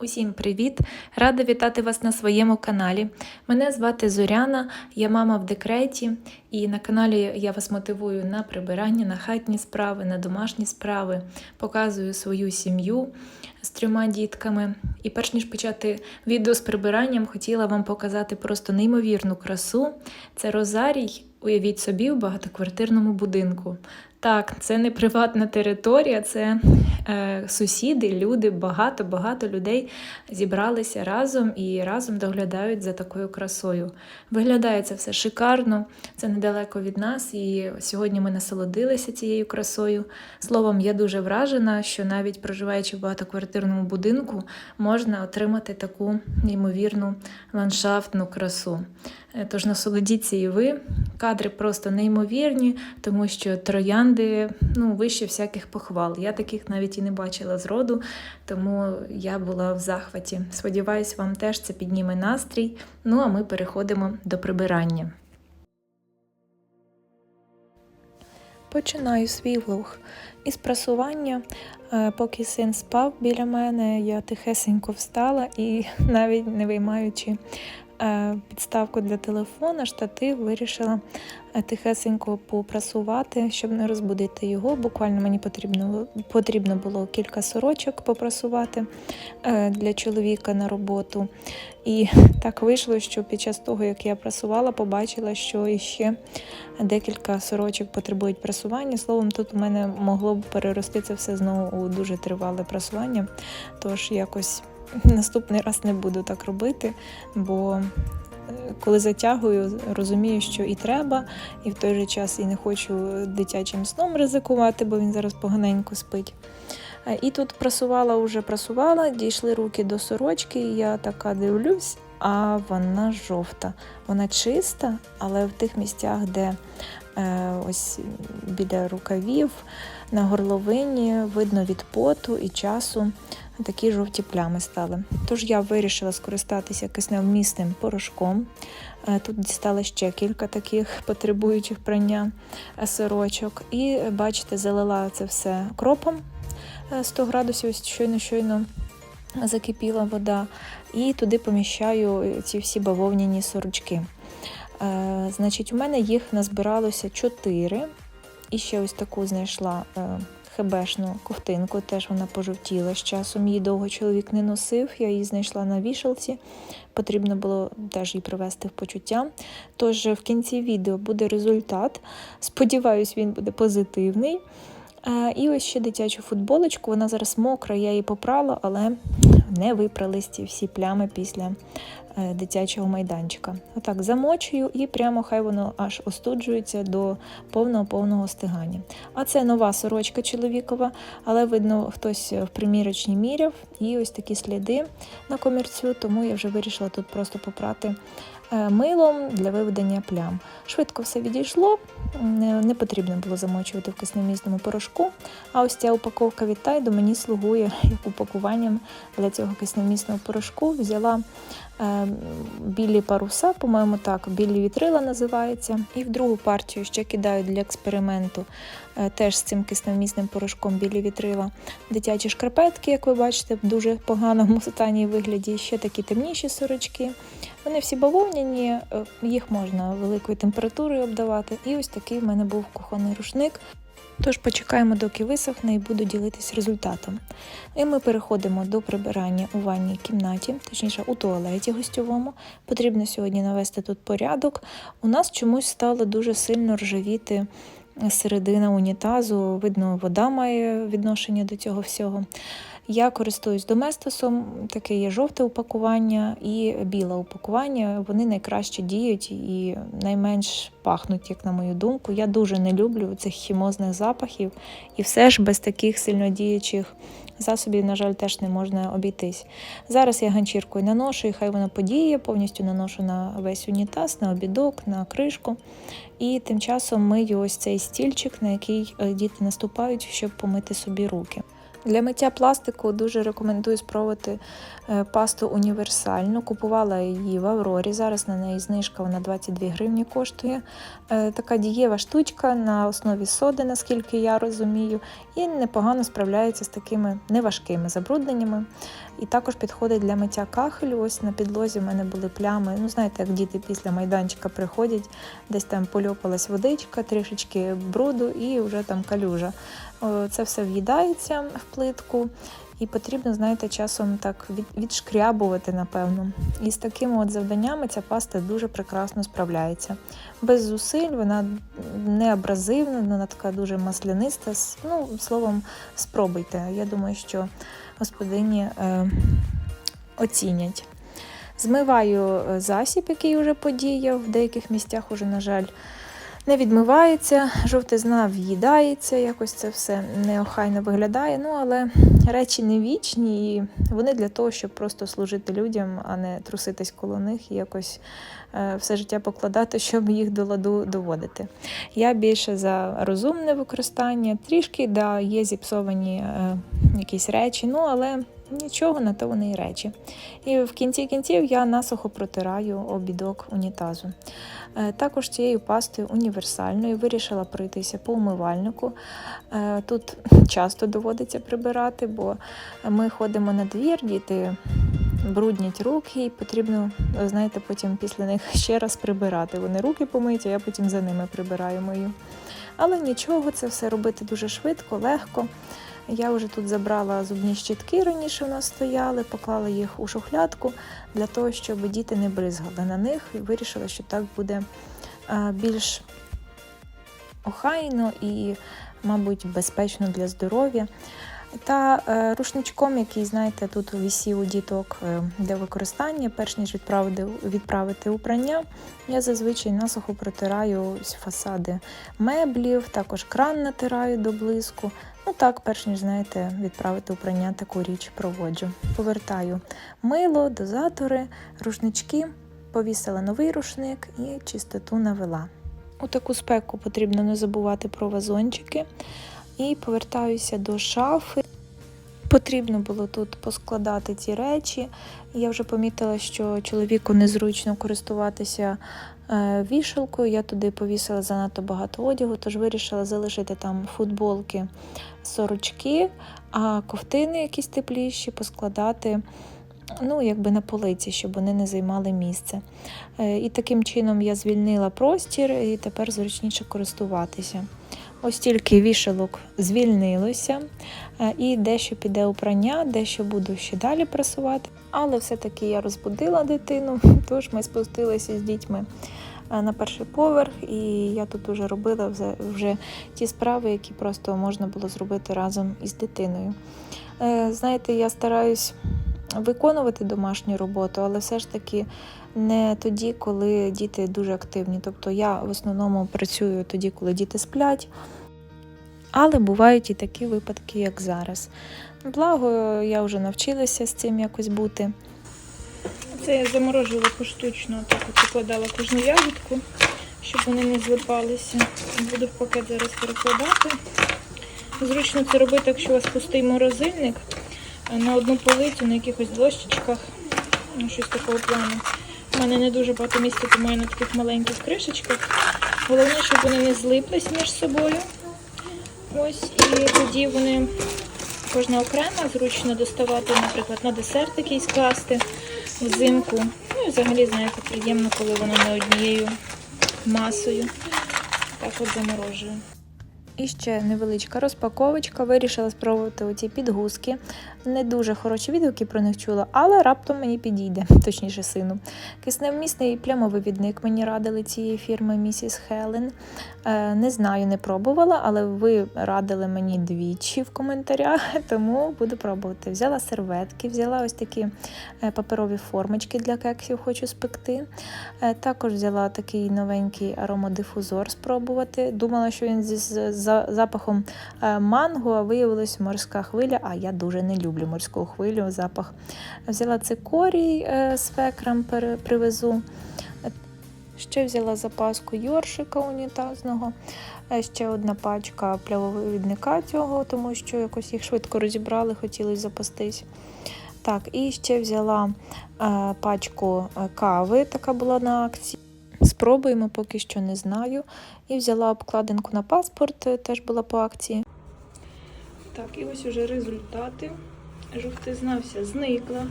Усім привіт! Рада вітати вас на своєму каналі. Мене звати Зоряна, я мама в декреті, і на каналі я вас мотивую на прибирання, на хатні справи, на домашні справи, показую свою сім'ю з трьома дітками. І перш ніж почати відео з прибиранням, хотіла вам показати просто неймовірну красу. Це розарій, уявіть собі, в багатоквартирному будинку. Так, це не приватна територія, це сусіди, люди, багато-багато людей зібралися разом і разом доглядають за такою красою. Виглядає це все шикарно, це недалеко від нас, і сьогодні ми насолодилися цією красою. Словом, я дуже вражена, що навіть проживаючи в багатоквартирному будинку, можна отримати таку неймовірну ландшафтну красу. Е, Тож насолодіться і ви. Кадри просто неймовірні, тому що троянди ну, вище всяких похвал. Я таких навіть і не бачила зроду, тому я була в захваті. Сподіваюсь, вам теж це підніме настрій. Ну а ми переходимо до прибирання. Починаю свій влог із прасування. Е, Поки син спав біля мене, я тихесенько встала і навіть не виймаючи підставку для телефона, штатив вирішила е, тихесенько попрасувати, щоб не розбудити його. Буквально мені потрібно, потрібно було кілька сорочок попрасувати е, для чоловіка на роботу. І так вийшло, що під час того, як я прасувала, побачила, що іще декілька сорочок потребують прасування. Словом, тут у мене могло б перерости це все знову у дуже тривале прасування. Тож якось наступний раз не буду так робити, бо е, коли затягую, розумію, що і треба, і в той же час і не хочу дитячим сном ризикувати, бо він зараз поганенько спить. Е, І тут прасувала, вже прасувала, дійшли руки до сорочки, і я така дивлюсь, а вона жовта. Вона чиста, але в тих місцях, де е, ось біля рукавів, на горловині, видно від поту і часу такі жовті плями стали. Тож я вирішила скористатися кисневмісним порошком. Е, Тут дістала ще кілька таких потребуючих прання е, сорочок. І е, бачите, залила це все кропом е, 100 градусів, ось щойно-щойно закипіла вода, і туди поміщаю ці всі бавовняні сорочки. Е, Значить, у мене їх назбиралося 4. І ще ось таку знайшла е, хебешну ковтинку, теж вона пожовтіла з часом. Її довго чоловік не носив, я її знайшла на вішалці. Потрібно було теж її привести в почуття. Тож в кінці відео буде результат. Сподіваюсь, він буде позитивний. І ось ще дитячу футболочку. Вона зараз мокра, я її попрала, але не випрались ці всі плями після е, дитячого майданчика. Отак замочую і прямо хай воно аж остуджується до повного повного стигання. А це нова сорочка чоловікова, але видно, хтось в примірочні міряв, і ось такі сліди на комірцю, тому я вже вирішила тут просто попрати милом для виведення плям. Швидко все відійшло, не, потрібно було замочувати в киснемісному порошку. А ось ця упаковка від Тайду мені слугує як упакуванням для цього киснемісного порошку. Взяла е, білі паруса, по-моєму, так, білі вітрила називається. І в другу партію ще кидаю для експерименту е, теж з цим кисневмісним порошком білі вітрила. Дитячі шкарпетки, як ви бачите, в дуже поганому стані вигляді. Ще такі темніші сорочки. Вони всі бавовняні, е, їх можна великою температурою обдавати. І ось такий в мене був кухонний рушник. Тож почекаємо, доки висохне, і буду ділитись результатом. І ми переходимо до прибирання у ванній кімнаті, точніше у туалеті гостьовому. Потрібно сьогодні навести тут порядок. У нас чомусь стало дуже сильно ржавіти середина унітазу. Видно, вода має відношення до цього всього. Я користуюсь доместосом, таке є жовте упакування і біле упакування. Вони найкраще діють і найменш пахнуть, як на мою думку. Я дуже не люблю цих хімозних запахів, і все ж без таких сильнодіючих засобів, на жаль, теж не можна обійтись. Зараз я ганчіркою наношу, і хай вона подіє, повністю наношу на весь унітаз, на обідок, на кришку. І тим часом мию ось цей стільчик, на який е, діти наступають, щоб помити собі руки. Для миття пластику дуже рекомендую спробувати е, пасту універсальну. Купувала її в Аврорі. Зараз на неї знижка вона 22 гривні коштує. Е, Така дієва штучка на основі соди, наскільки я розумію, і непогано справляється з такими неважкими забрудненнями. І також підходить для миття кахелю. Ось на підлозі в мене були плями. Ну, знаєте, як діти після майданчика приходять, десь там польопалась водичка, трішечки бруду і вже там калюжа. О, Це все в'їдається в плитку. І потрібно, знаєте, часом так відшкрябувати, напевно. І з такими от завданнями ця паста дуже прекрасно справляється. Без зусиль, вона не абразивна, вона така дуже масляниста. Ну, словом, спробуйте. Я думаю, що господині е, оцінять. Змиваю е, засіб, який вже подіяв. В деяких місцях уже, на жаль, не відмивається, жовтизна в'їдається, якось це все неохайно виглядає. Ну, але речі не вічні, і вони для того, щоб просто служити людям, а не труситись коло них і якось е, все життя покладати, щоб їх до ладу доводити. Я більше за розумне використання, трішки да, є зіпсовані е, якісь речі, ну але нічого на то вони і речі. І в кінці кінців я насухо протираю обідок унітазу. Е, Також цією пастою універсальною вирішила пройтися по умивальнику. Е, Тут часто доводиться прибирати, бо ми ходимо на двір, діти бруднять руки, і потрібно, знаєте, потім після них ще раз прибирати. Вони руки помиють, а я потім за ними прибираю мою. Але нічого, це все робити дуже швидко, легко. Я вже тут забрала зубні щітки, раніше у нас стояли, поклала їх у шухлядку для того, щоб діти не бризгали на них і вирішила, що так буде більш охайно і, мабуть, безпечно для здоров'я. Та е, рушничком, який, знаєте, тут висів у діток е, для використання, перш ніж відправити, відправити у я зазвичай насухо протираю фасади меблів, також кран натираю до блиску. Ну так, перш ніж знаєте, відправити у таку річ проводжу. Повертаю мило, дозатори, рушнички, повісила новий рушник і чистоту навела. У таку спеку потрібно не забувати про вазончики. І повертаюся до шафи. Потрібно було тут поскладати ці речі. Я вже помітила, що чоловіку незручно користуватися вішалкою. Я туди повісила занадто багато одягу, тож вирішила залишити там футболки, сорочки, а ковтини якісь тепліші поскладати. Ну, якби на полиці, щоб вони не займали місце. Е, І таким чином я звільнила простір і тепер зручніше користуватися. Ось тільки вішалок звільнилося, е, і дещо піде у прання, дещо буду ще далі прасувати. Але все-таки я розбудила дитину, тож ми спустилися з дітьми е, на перший поверх, і я тут вже робила вже, ті справи, які просто можна було зробити разом із дитиною. Е, Знаєте, я стараюсь виконувати домашню роботу, але все ж таки не тоді, коли діти дуже активні. Тобто я в основному працюю тоді, коли діти сплять. Але бувають і такі випадки, як зараз. Благо, я вже навчилася з цим якось бути. Це я заморожила поштучно, так от викладала кожну ягодку, щоб вони не злипалися. Буду в пакет зараз перекладати. Зручно це робити, якщо у вас пустий морозильник е, на одну полицю, на якихось дощечках, ну, щось такого плану. У мене не дуже багато місця, тому я на таких маленьких кришечках. Головне, щоб вони не злиплись між собою. Ось, і тоді вони кожна окремо зручно доставати, наприклад, на десерт якийсь класти взимку. Ну і взагалі, знаєте, приємно, коли воно не однією масою. Так от заморожую. І ще невеличка розпаковочка. Вирішила спробувати оці підгузки. Не дуже хороші відгуки про них чула, але раптом мені підійде, точніше сину. Кисневмісний плямовивідник мені радили цієї фірми Місіс Хелен. Е, не знаю, не пробувала, але ви радили мені двічі в коментарях, тому буду пробувати. Взяла серветки, взяла ось такі е, паперові формочки для кексів, хочу спекти. Е, Також взяла такий новенький аромадифузор спробувати. Думала, що він з запахом манго, а виявилось морська хвиля. А я дуже не люблю морську хвилю, запах. Взяла цикорій з фекрам, привезу. Ще взяла запаску йоршика унітазного, е, ще одна пачка плявовивідника цього, тому що якось їх швидко розібрали, хотілося запастись. Так, і ще взяла е, пачку е, кави, така була на акції. Спробуємо, поки що не знаю. І взяла обкладинку на паспорт, е, теж була по акції. Так, і ось уже результати. Жовтизна вся зникла.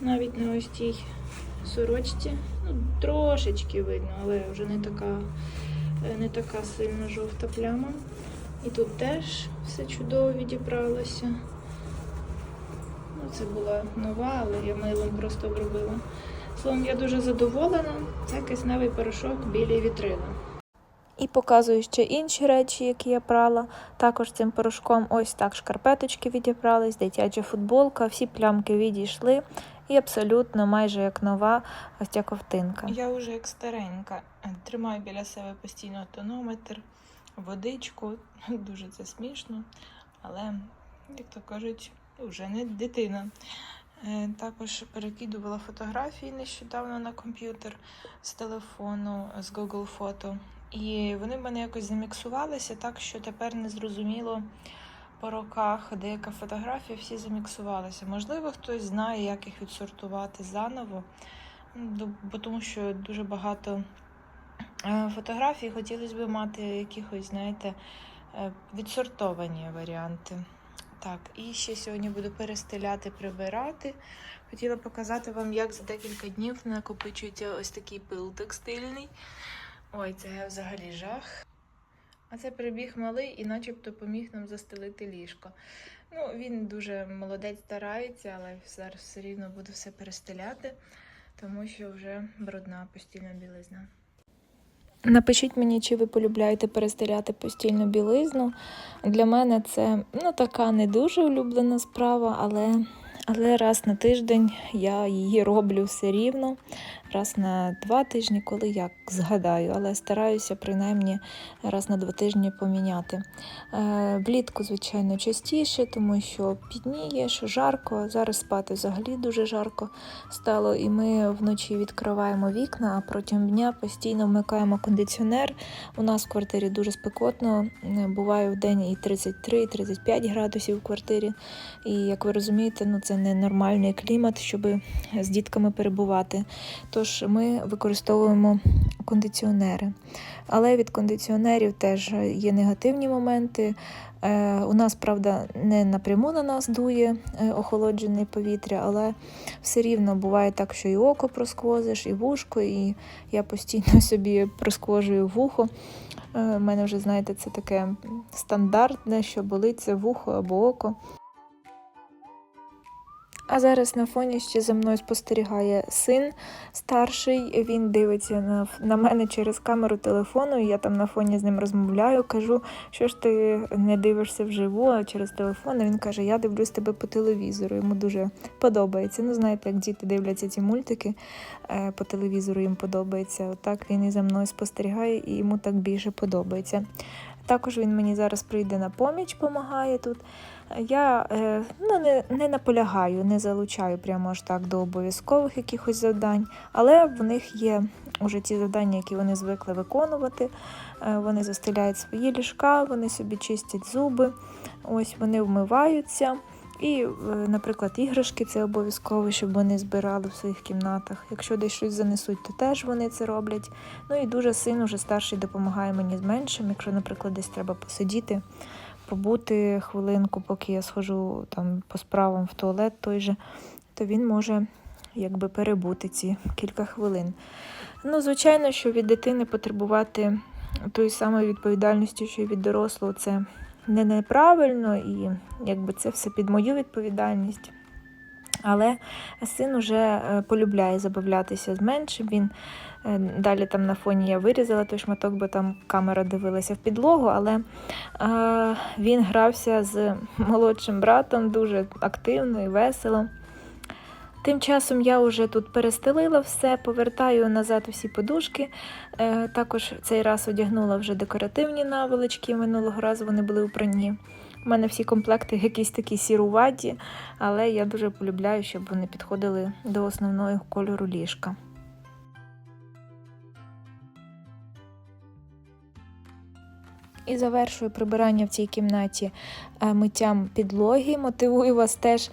Навіть на ось тій сорочці. Ну, трошечки видно, але вже не така, е, не така сильно жовта пляма. І тут теж все чудово відібралося. Ну, це була нова, але я милом просто обробила. Словом, я дуже задоволена. Це кисневий порошок білі вітрила. І показую ще інші речі, які я прала. Також цим порошком ось так шкарпеточки відібрались, дитяча футболка, всі плямки відійшли. І абсолютно майже як нова ось ця ковтинка. Я вже як старенька. Тримаю біля себе постійно тонометр, водичку. Дуже це смішно. Але, як то кажуть, вже не дитина. Е, Також перекидувала фотографії нещодавно на комп'ютер з телефону, з Google Фото. І вони в мене якось заміксувалися так, що тепер не зрозуміло по роках деяка фотографія, всі заміксувалися. Можливо, хтось знає, як їх відсортувати заново. Ну, бо тому що дуже багато е, фотографій хотілося б мати якихось, знаєте, е, відсортовані варіанти. Так, і ще сьогодні буду перестеляти, прибирати. Хотіла показати вам, як за декілька днів накопичується ось такий пил текстильний. Ой, це взагалі жах. А це прибіг малий і начебто поміг нам застелити ліжко. Ну, він дуже молодець старається, але зараз все рівно буду все перестеляти, тому що вже брудна постільна білизна. Напишіть мені, чи ви полюбляєте перестеляти постільну білизну. Для мене це ну, така не дуже улюблена справа, але, але раз на тиждень я її роблю все рівно. Раз на два тижні, коли як згадаю, але стараюся принаймні раз на два тижні поміняти. Е, влітку, звичайно, частіше, тому що підніє, що жарко. Зараз спати взагалі дуже жарко стало, і ми вночі відкриваємо вікна, а протягом дня постійно вмикаємо кондиціонер. У нас в квартирі дуже спекотно. е, Буває в день і 33, і 35 градусів в квартирі. І як ви розумієте, ну це не нормальний клімат, щоб з дітками перебувати. Тож ми використовуємо кондиціонери. Але від кондиціонерів теж є негативні моменти. Е, у нас, правда, не напряму на нас дує е, охолоджене повітря, але все рівно буває так, що і око просквозиш, і вушко, і я постійно собі просквожую вухо. У мене вже, знаєте, це таке стандартне, що болить це вухо або око. А зараз на фоні ще за мною спостерігає син старший. Він дивиться на, на мене через камеру телефону. і Я там на фоні з ним розмовляю. Кажу, що ж ти не дивишся вживу, а через телефон. І він каже: Я дивлюсь тебе по телевізору. Йому дуже подобається. Ну, знаєте, як діти дивляться ці мультики е, по телевізору, їм подобається. Отак він і за мною спостерігає, і йому так більше подобається. Також він мені зараз прийде на поміч, допомагає тут. Я е, ну, не, не наполягаю, не залучаю прямо аж так до обов'язкових якихось завдань, але в них є уже ті завдання, які вони звикли виконувати. Е, Вони застеляють свої ліжка, вони собі чистять зуби, ось вони вмиваються. І, е, наприклад, іграшки це обов'язково, щоб вони збирали в своїх кімнатах. Якщо десь щось занесуть, то теж вони це роблять. Ну і дуже син уже старший допомагає мені з меншим. Якщо, наприклад, десь треба посидіти, побути хвилинку, поки я схожу там по справам в туалет той же, то він може якби перебути ці кілька хвилин. Ну, звичайно, що від дитини потребувати тої самої відповідальності, що й від дорослого, це не неправильно, і якби це все під мою відповідальність. Але син уже е, полюбляє забавлятися з. Він е, далі там на фоні я вирізала той шматок, бо там камера дивилася в підлогу, але е, він грався з молодшим братом дуже активно і весело. Тим часом я вже тут перестелила все, повертаю назад усі подушки. Е, також цей раз одягнула вже декоративні наволочки. Минулого разу вони були у пранні. У мене всі комплекти якісь такі сіруваті, але я дуже полюбляю, щоб вони підходили до основного кольору ліжка. І завершую прибирання в цій кімнаті е, миттям підлоги. Мотивую вас теж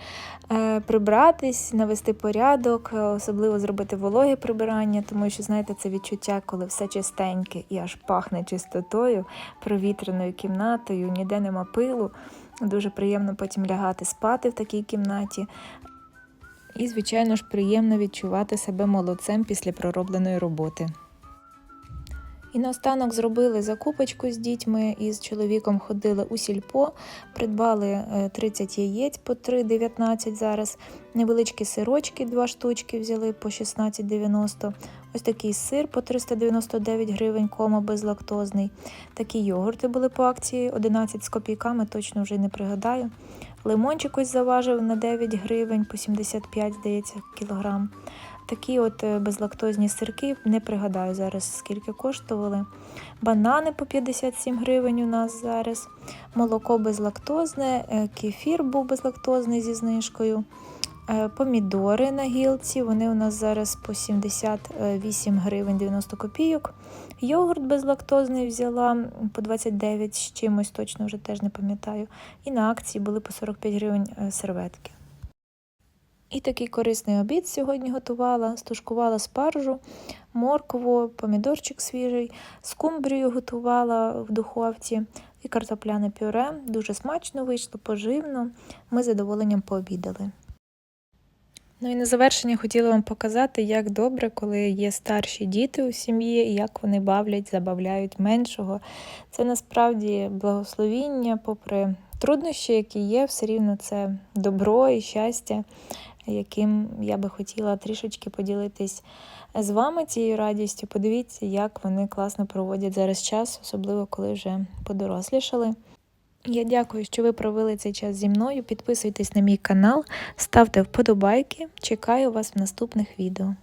е, прибратись, навести порядок, е, особливо зробити вологе прибирання, тому що, знаєте, це відчуття, коли все чистеньке і аж пахне чистотою, провітреною кімнатою, ніде нема пилу. Дуже приємно потім лягати спати в такій кімнаті. І, звичайно ж, приємно відчувати себе молодцем після проробленої роботи. І наостанок зробили закупочку з дітьми і з чоловіком ходили у сільпо, придбали е, 30 яєць по 3,19 зараз, невеличкі сирочки, два штучки взяли по 16,90, ось такий сир по 399 гривень, кома безлактозний. Такі йогурти були по акції, 11 з копійками, точно вже не пригадаю. Лимончик ось заважив на 9 гривень, по 75, здається, кілограм. Такі от е, безлактозні сирки, не пригадаю зараз, скільки коштували. Банани по 57 гривень у нас зараз. Молоко безлактозне, е, кефір був безлактозний зі знижкою. Е, Помідори на гілці, вони у нас зараз по 78 гривень 90 копійок. Йогурт безлактозний взяла по 29 з чимось, точно вже теж не пам'ятаю. І на акції були по 45 гривень серветки. І такий корисний обід сьогодні готувала. Стушкувала спаржу, моркву, помідорчик свіжий, скумбрію готувала в духовці і картопляне пюре. Дуже смачно вийшло, поживно. Ми з задоволенням пообідали. Ну і на завершення хотіла вам показати, як добре, коли є старші діти у сім'ї, і як вони бавлять, забавляють меншого. Це насправді благословіння, попри труднощі, які є, все рівно це добро і щастя, яким я би хотіла трішечки поділитись з вами цією радістю. Подивіться, як вони класно проводять зараз час, особливо коли вже подорослішали. Я дякую, що ви провели цей час зі мною. Підписуйтесь на мій канал, ставте вподобайки. Чекаю вас в наступних відео.